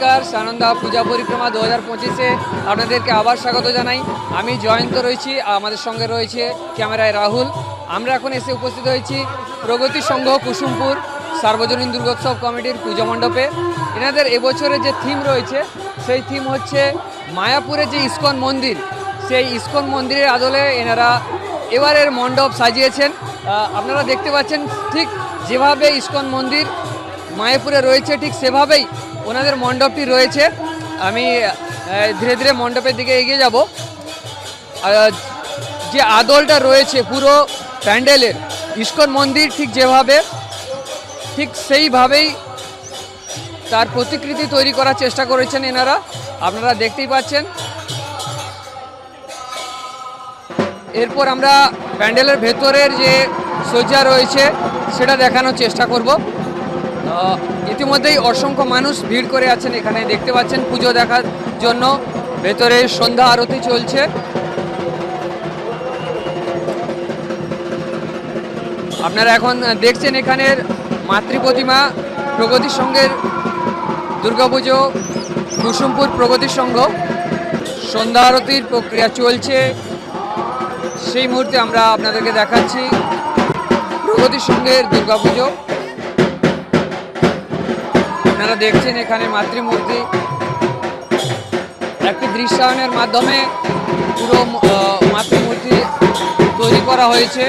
নমস্কার, সানন্দা পূজা পরিক্রমা দু হাজার পঁচিশে আপনাদেরকে আবার স্বাগত জানাই। আমি জয়ন্ত রয়েছি, আমাদের সঙ্গে রয়েছে ক্যামেরায় রাহুল। আমরা এখন এসে উপস্থিত হয়েছি প্রগতি সংঘ কুসুমপুর সার্বজনীন দুর্গোৎসব কমিটির পুজো মণ্ডপে। এনাদের এবছরের যে থিম রয়েছে, সেই থিম হচ্ছে মায়াপুরের যে ইস্কন মন্দির, সেই ইস্কন মন্দিরের আদলে এনারা এবারের মণ্ডপ সাজিয়েছেন। আপনারা দেখতে পাচ্ছেন ঠিক যেভাবে ইস্কন মন্দির মায়াপুরে রয়েছে, ঠিক সেভাবেই ওনাদের মণ্ডপটি রয়েছে। আমি ধীরে ধীরে মণ্ডপের দিকে এগিয়ে যাব। যে আদলটা রয়েছে পুরো প্যান্ডেলের, ইস্কন মন্দির ঠিক যেভাবে, ঠিক সেইভাবেই তার প্রতিকৃতি তৈরি করার চেষ্টা করেছেন এনারা। আপনারা দেখতেই পাচ্ছেন। এরপর আমরা প্যান্ডেলের ভেতরের যে সজ্জা রয়েছে, সেটা দেখানোর চেষ্টা করব। ইতিমধ্যেই অসংখ্য মানুষ ভিড় করে আছেন এখানে, দেখতে পাচ্ছেন পুজো দেখার জন্য। ভেতরে সন্ধ্যা আরতি চলছে। আপনারা এখন দেখছেন এখানের মাতৃ প্রতিমা, প্রগতি সংঘের দুর্গাপুজো কুসুমপুর প্রগতি সংঘ। সন্ধ্যা আরতির প্রক্রিয়া চলছে। সেই মুহূর্তে আমরা আপনাদেরকে দেখাচ্ছি প্রগতি সংঘের দুর্গাপুজো আপনারা দেখছেন এখানে মাতৃমূর্তি একটি দৃশ্যায়নের মাধ্যমে পুরো মাতৃমূর্তি তৈরি করা হয়েছে।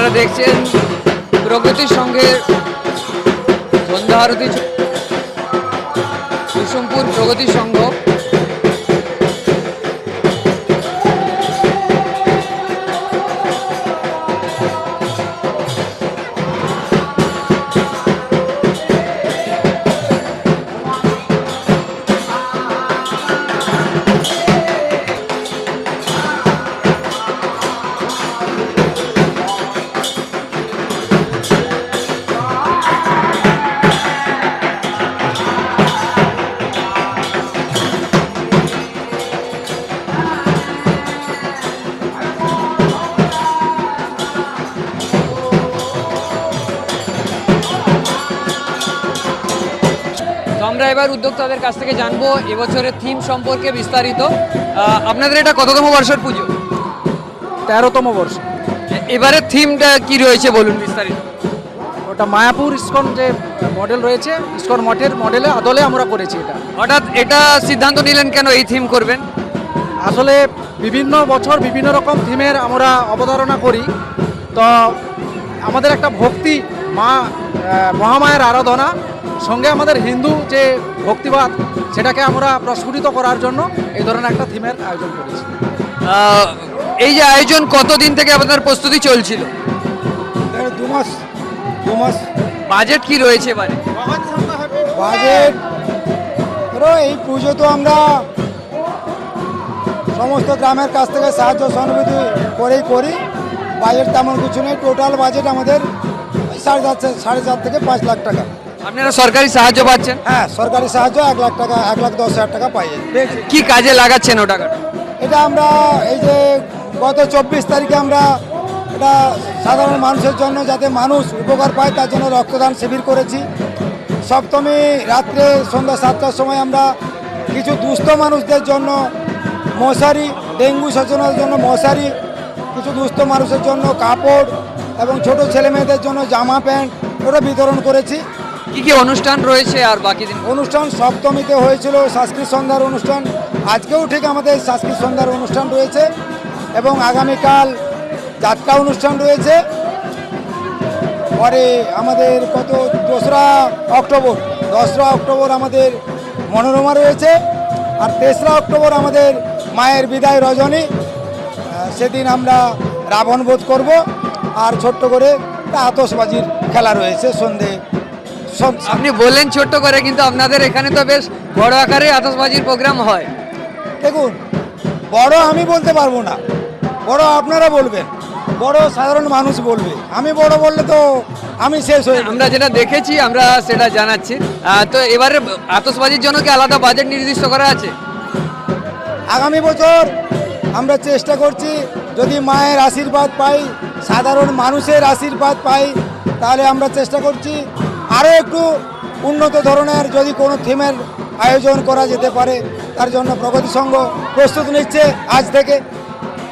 আপনারা দেখছেন প্রগতির সঙ্গে সন্ধ্যা আরতি কুসুমপুর প্রগতি সংঘ। এবার উদ্যোক্তাদের কাছ থেকে জানব এবছরের থিম সম্পর্কে বিস্তারিত। আপনাদের এটা কততম বর্ষের পুজো? তেরোতম বর্ষ। এ- এবারের থিমটা কি রয়েছে বলুন বিস্তারিত। ওটা মায়াপুর ইস্কন যে মডেল রয়েছে ইস্কন মঠের মডেলে আদলে আমরা করেছি এটা। হঠাৎ এটা সিদ্ধান্ত নিলেন কেন এই থিম করবেন? আসলে বিভিন্ন বছর বিভিন্ন রকম থিমের আমরা অবতারণা করি। তো আমাদের একটা ভক্তি মা মহামায়ের আরাধনা সঙ্গে আমাদের হিন্দু যে ভক্তিবাদ সেটাকে আমরা প্রস্ফুটিত করার জন্য এই ধরনের একটা থিমের আয়োজন করেছি। এই যে আয়োজন কতদিন থেকে আপনার প্রস্তুতি চলছিল? দু মাস দু মাস। বাজেট কি রয়েছে এবারে? বাজেট ধরো এই পুজো তো আমরা সমস্ত গ্রামের কাছ থেকে সাহায্য সহানুভূতি করেই করি। বাজেট তেমন কিছু নেই টোটাল বাজেট আমাদের সাড়ে চার সাড়ে চার থেকে পাঁচ লাখ টাকা। আপনারা সরকারি সাহায্য পাচ্ছেন? হ্যাঁ সরকারি সাহায্য এক লাখ টাকা এক লাখ দশ হাজার টাকা পাই কি কাজে লাগাচ্ছেন ও টাকাটা এটা আমরা এই যে গত চব্বিশ তারিখে আমরা এটা সাধারণ মানুষের জন্য যাতে মানুষ উপকার পায় তার জন্য রক্তদান শিবির করেছি। সপ্তমী রাত্রে সন্ধ্যা সাতটার সময় আমরা কিছু দুস্থ মানুষদের জন্য মশারি ডেঙ্গু সচেতনার জন্য মশারি কিছু দুস্থ মানুষের জন্য কাপড় এবং ছোট ছেলে মেয়েদের জন্য জামা প্যান্ট ওটা বিতরণ করেছি। কি কি অনুষ্ঠান রয়েছে আর বাকি দিন? অনুষ্ঠান সপ্তমীতে হয়েছিল সংস্কৃত সন্ধ্যার অনুষ্ঠান। আজকেও ঠিক আমাদের সংস্কৃত সন্ধ্যার অনুষ্ঠান রয়েছে এবং আগামীকাল যাত্রা অনুষ্ঠান রয়েছে। পরে আমাদের কত? দোসরা অক্টোবর। দসরা অক্টোবর আমাদের মনোরমা রয়েছে আর তেসরা অক্টোবর আমাদের মায়ের বিদায় রজনী। সেদিন আমরা রাবণ বোধ করব আর ছোট্ট করে আতসবাজির খেলা রয়েছে সন্ধে সন- আপনি বললেন ছোট্ট করে কিন্তু আপনাদের এখানে তো বেশ বড় আকারে আতশবাজির প্রোগ্রাম হয়। দেখুন বড় আমি বলতে পারব না। বড় আপনারা বলবেন বড় সাধারণ মানুষ বলবে। আমি বড় বললে তো আমি শেষ হয়ে আমরা যেটা দেখেছি আমরা সেটা জানাচ্ছি। তো এবারে আতশবাজির জন্য কি আলাদা বাজেট নির্দিষ্ট করা আছে? আগামী বছর আমরা চেষ্টা করছি যদি মায়ের আশীর্বাদ পাই সাধারণ মানুষের আশীর্বাদ পাই তাহলে আমরা চেষ্টা করছি আরও একটু উন্নত ধরনের যদি কোনো থিমের আয়োজন করা যেতে পারে তার জন্য প্রগতি সংঘ প্রস্তুত নিচ্ছে আজ থেকে।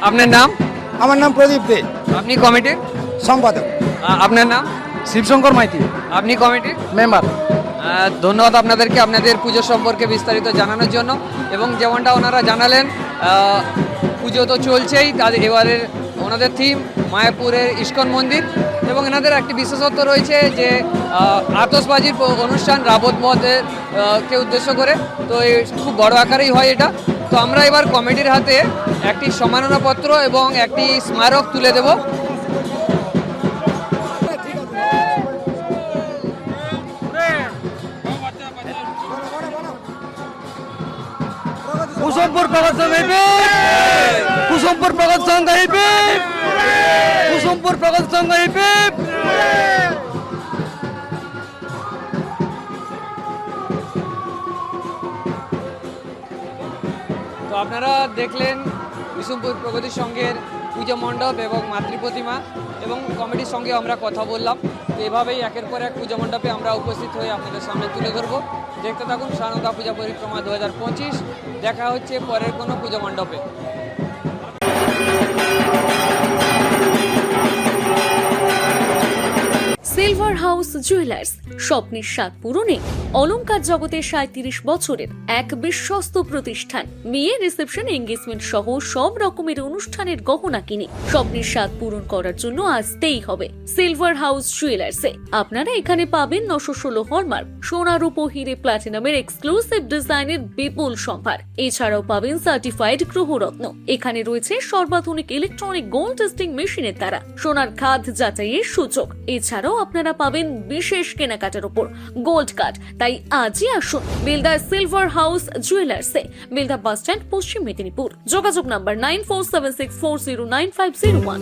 আপনার নাম? আমার নাম প্রদীপ দে। আপনি কমিটির সম্পাদক। আপনার নাম? শিবশঙ্কর মাইতি। আপনি কমিটির মেম্বার। ধন্যবাদ আপনাদেরকে আপনাদের পুজো সম্পর্কে বিস্তারিত জানানোর জন্য। এবং যেমনটা ওনারা জানালেন পুজো তো চলছেই তাদের এবারের ওনাদের থিম মায়াপুরের ইস্কন মন্দির এবং এনাদের একটি বিশেষত্ব রয়েছে যে আতসবাজির অনুষ্ঠান রাবত মদের কে উদ্দেশ্য করে। তো এই খুব বড় আকারেই হয় এটা। তো আমরা এবার কমিটির হাতে একটি সম্মাননাপত্র এবং একটি স্মারক তুলে দেব। কুসুমপুর প্রগত সংঘ কুসুমপুর প্রগত সংঘ কুসুমপুর প্রগত সংঘ তো আপনারা দেখলেন বিষ্ণুপুর প্রগতি সংঘের পূজা মণ্ডপ এবং মাতৃ প্রতিমা এবং কমিটির সঙ্গে আমরা কথা বললাম। এভাবেই একের পর এক পূজা মণ্ডপে আমরা উপস্থিত হয়ে আপনাদের সামনে তুলে ধরবো। দেখতে থাকুন সারদা পূজা পরিক্রমা দু হাজার পঁচিশ। দেখা হচ্ছে পরের কোনো পূজা মণ্ডপে। সিলভার হাউস জুয়েলার্স স্বপ্নের স্বাদ পূরণে অলংকার জগতের সাঁত্রিশ বছরের এক বিশ্বস্ত প্রতিষ্ঠান। বিয়ে রিসেপশন এঙ্গেজমেন্ট সহ সব রকমের অনুষ্ঠানের গহনা কিনে স্বপ্নের স্বাদ পূরণ করার জন্য আসতেই হবে। সিলভার হাউস জুয়েলার্সে আপনারা এখানে পাবেন নশো ষোলো হলমার্ক সোনার উপর হিরে প্লাটিনামের এক্সক্লুসিভ ডিজাইনের বিপুল সম্ভার। এছাড়াও পাবেন সার্টিফাইড গ্রহরত্ন। এখানে রয়েছে সর্বাধুনিক ইলেকট্রনিক গোল্ড টেস্টিং মেশিনের দ্বারা সোনার খাদ যাচাইয়ের সুযোগ। এছাড়াও আপনারা পাবেন বিশেষ কেনাকাটার উপর গোল্ড কার্ড। তাই আজই আসুন বিলদা সিলভার হাউস জুয়েলার্সে, বেলদা বাস স্ট্যান্ড, পশ্চিম মেদিনীপুর। যোগাযোগ number nine four seven six four zero nine five zero one.